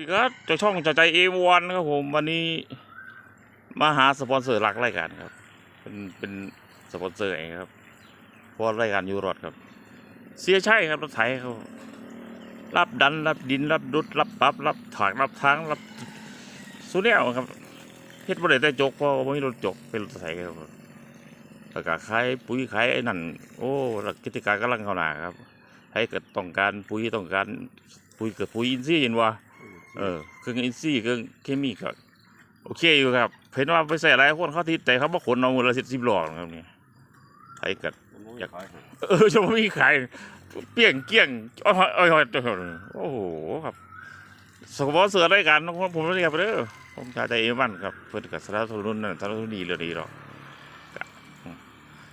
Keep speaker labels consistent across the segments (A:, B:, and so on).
A: สวัสดีครับจากช่องจ่าใจเอวันครับผมวันนี้มาหาสปอนเซอร์หลักรายการครับ เป็นเป็นสปอนเซอร์เองครับเพราะรายการยูรอดครับ เสียใช่ครับรถไถเขารับดันรับดินรับดุดรับปรับรับถากรับทางรับสุดแนวครับเฮ็ดบ่ได้แต่จกเพราะว่าบ่มีรถจกเป็นรถไถครับแล้วก็ขายปุ๋ยขายไอ้นั่นโอ้แล้วกิจการกำลังเข้าหนาครับให้เกิดต้องการปุ๋ยต้องการปุ๋ยเกิดปุ๋ยอินทรีย์เห็นว่า เออเครื่องอินซี่เครื่องเคมีก็โอเคอยู่ครับเห็นว่าไปใส่หลายคนเขาทิศแต่เขาบอกขนเอามือละสิบสิบหลอกครับนี่ไทยกัดอยากเออจะไม่มีขายเปี้ยงเกี้ยงอ้อยอ้อยโอ้โหครับสปอนเซอร์รายการของผมเรียกไปเด้อผมชาใจเอวันครับเพื่อนกับสารทุนนั่นสารทุนดีเลยดีหรอก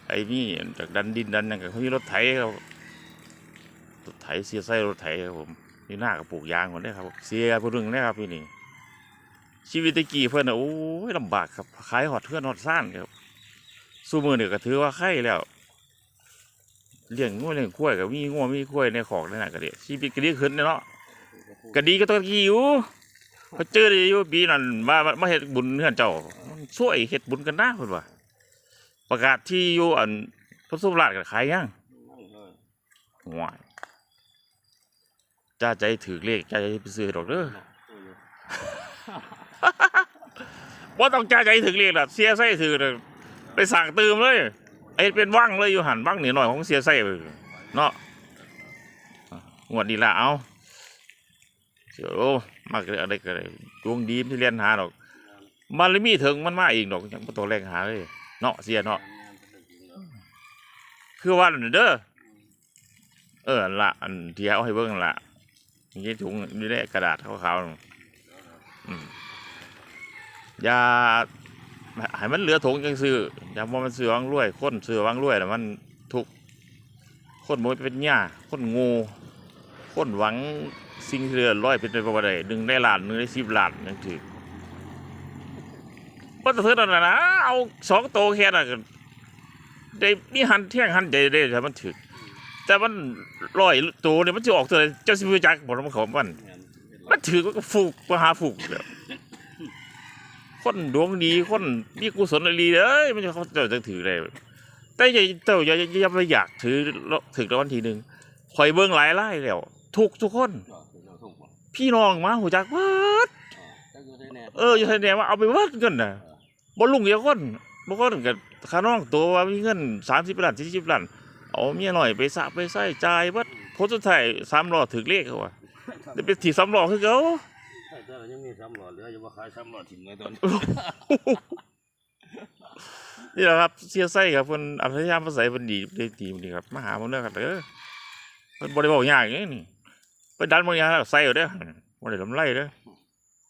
A: ไอ้นี่จากดันดินดันนั่นก็เขามีรถไถครับรถไถเสียไส้รถไถครับผม นี่หน้ากับปลูกยางหมดเลยครับเสียผู้หนึงนะครับพี่นี่ชีวิตตะกี้เพื่อนนะโอ้ยลำบากครับขายหอดเพื่อนหอดซ่านครับสู้มือเนี่ยก็ถือว่าไข่แล้วเลี้ยงงูเลี้ยงกล้วยกับมีงูมีกล้วยในของนั่นน่ะก็เดีชีวิตก็ดีขึ้นเนาะก็ดีก็ต้องกี้อยู่เขาเจอได้อยู่ปีนั้นมามาเฮ็ดบุญเฮือนเจ้าช่วยเฮ็ดบุญกันนะเพิ่นว่าประกาศที่อยู่อันพระสุราชก็ขายยังห่วย จ้าใจถือเลขจ้าใจไปซื้อดอกเด้อว่าต้องจ่ายใจถึงเรียกละเสียไส้ถือเลยไปสั่งตืมเลยไอ้เป็นว่างเลยอยู่หันว่างหนีหน่อยของเสียไส้ไปเนาะอะงวดนี้ละเอาเสียวโอ้มากเลยอะไรก็เลยดวงดีที่เรียนหาดอกมันเลยมีถึงมันมาอีกดอกยังไม่ตัวแรงหาเลยเนาะเสียเนาะคือว่านั่นเด้อเอออันละอันที่เอาให้เบิ่งนั่นละ อย่างนี้ถุงนี่ได้กระดาษขาวๆอย่าให้มันเหลือถุงจังซื้ออย่าว่ามันซื้อวางรวยคนซื้อวางรวยแต่มันทุกข์คนบ่เป็นหญ้าคนงูคนหวังสิ่งเหลือร้อยเป็นไปบ่ได้หนึ่งได้ล้านหนึ่งได้สิบล้านนั่นถือว่าแต่เธอนั่นนะนะเอาสองโตแค่นั้นได้มีหันเที่ยงหันใจได้แต่มันถือ แต่มันร้อยตัวเนี่ยมันจะออกตัวเจ้าสิบจักบอกมันเขามัน มันถือก็ฟูกมาหาฟูกเด้อคนดวงดีคนมีกุศลดีเอ้ยมันจะเขาเจ้าจะถือเลยแต่อย่าเจ้าอย่าอย่าอย่าไปอยากถือถือรางวัลทีหนึ่งคอยเบิ้งหลายไล่แล้วถูกทุกคน พี่น้องมาหูจักเวิดเอออยู่ไทยแนว่าเอาไปเวิดเงินน่ะบ่ลุงเดียวคนบ่คนกับข้าน้องตัวว่ามีเงินสามสิบล้านสี่สิบล้าน เอาเมียหน่อยไปสะไปใส่จ่ายเบิดผลสุดท้ายสามล้อถึกเลขเขาว่าเดี๋ยวไปถีสามล้อคือเขา
B: แต่ยังมีซ้ำหลอดเหลืออยู่ว่าขายซ้ำหลอดทิ้งไว้ตอน
A: นี่แหละครับเสียไส้ครับเพิ่นอัธยามภาษาเพิ่นดีได้ดีดีครับมาหาผมเด้อครับเด้อเพิ่นบ่ได้บอกยากอย่างนี้นี่ไปดันบ่ยากแล้วใส่เอาเด้อบ่ได้ลำไรเด้อ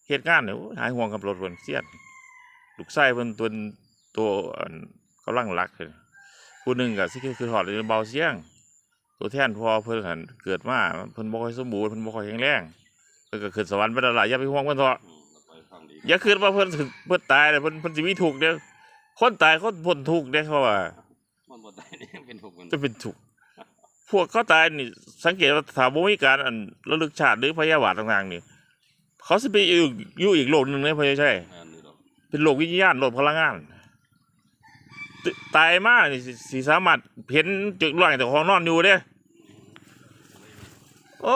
A: เฮ็ดงานเนี่ยโอ้ยหายห่วงกับรถเพิ่นเสียดลูกชายเพิ่นตัวตัวอันกำลังรักเลย ผู้หนึงก็สิคือฮอดเบาเสียง ตัวแทนพ่อเพิ่นหันเกิดมาเพิ่นบ่ค่อยสมบูรณ์เพิ่นบ่ค่อยแข็งแรงเพิ่นก็ขึ้นสวรรค์ไปแล้วล่ะอย่าไปห่วงเพิ่นเถอะ
B: ไปฟังดี
A: อย่าคิดว่าเพิ่นถึงเพิ่นตายแล้วเพิ่นเพิ่นสิมีทุกข์เด้อคนตายคนพ้นทุกข์เด้อเขาว่า
B: มันบ่ได้นี่เป็นถูกมัน
A: จะเป็นทุกข์พวกเขาตายนี่สังเกตว่าถ้าบ่มีการอันระลึกชาติหรือพยาบาทต่างๆนี่เขาสิไปอยู่อยู่อีกโลกหนึงเลยพะใช่
B: อันนี้ดอก
A: เป็นโลกวิญญาณโลกพลังงาน ตตายมานี่สิสิสามารถเห็นจุดร่างแต่ของนอนอยู่เด้อโอ้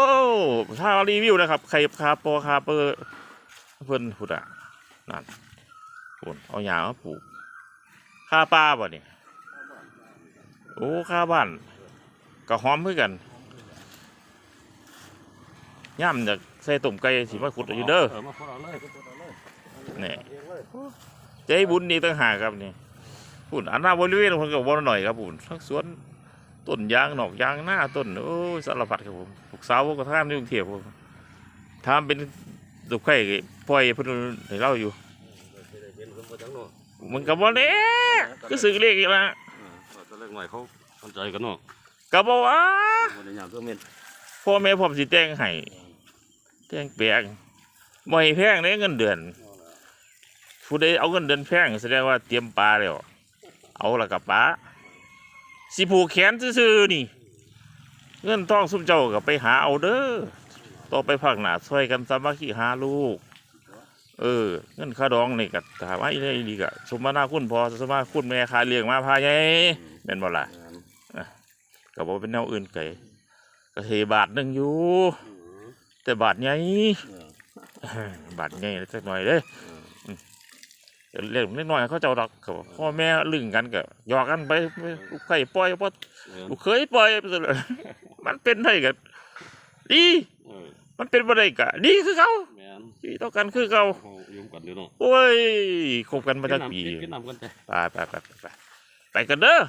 A: ถ้ารีวิวนะครับใครคาโปคาเปอร์เพิ่นพุดอะนั่นพุ่นเอาหญ้ามาปลูกค่าป้าบ่เนี่ยโอ้ค่าบ้านก็หอมเพื่อกันย่ำจากใส่ต้มไก่สิมาขุดเอาอยู่เด้อ
B: เออมาพูดเอาเลยพูดเอาเลย
A: นี่ใจบุญนี่ตั้งหากครับนี่ พุ่นอันหน้าบริเวณคนกับวนหน่อยครับพุ่นทั้งสวนต้นยางหนอกยางหน้าต้นโอ้ยสารพัดครับผมลูกสาวก็ทำในกรุงเทพผมทำเป็นตุกไข่ปล่อยเพิ่นให้เราอยู่
B: เป็นคนบ่จังเนาะ
A: มันก็บ่แน่คือสึกเรียกอีกแล้ว
B: เออตอนแรกใหม่เขาสนใจกันเนาะ
A: ก็บอกว่า
B: บ่ได้ยามเพื่อเม็ด
A: พ่อแม่ผมสิแต่งให้แต่งแปลงบ่ให้แพงเด้เงินเดือนผู้ใดเอาเงินเดือนแพงแสดงว่าเตรียมปลาแล้ว เอาละกับปลาสิผูกแขนซื่อๆนี่ เงินทองซุมเจ้าก็ไปหาเอาเด้อต่อไปภาคหน้าช่วยกันสามัคคีหาลูก เออ เงินค่าดองนี่ก็ถามว่าอีได้ดีก็สมนาคุณพอสมนาคุณแม่คาเลี้ยงมาพาไงแม่นบ่ล่ะ
B: แม่น
A: ก็บ่เป็นแนวอื่นไกลก็เทบาทหนึงอยู่
B: อืม
A: แต่บาทใหญ่
B: เออ
A: บาทใหญ่สักหน่อยเด้
B: เออ
A: เรื่องนิดหน่อยเขาเจ้าดอกเขาพ่อแม่ลึงกันก็หยอกกันไปลูกไข่ปล่อยบ่
B: เออ
A: ลูกเคยปล่อยไปซะเลยมันเป็นได้ก็ดี
B: เออ
A: มันเป็นบ่ได้ก็ดีคือเขา
B: แม่น
A: ดีต่อกันคือเขา
B: เขายุ่งกันอยู่เนาะ
A: โอ้ยคบกันมาตั้งปี
B: กินน้ำกันแต่
A: ไปไปไปไปไปไปกันเด้อ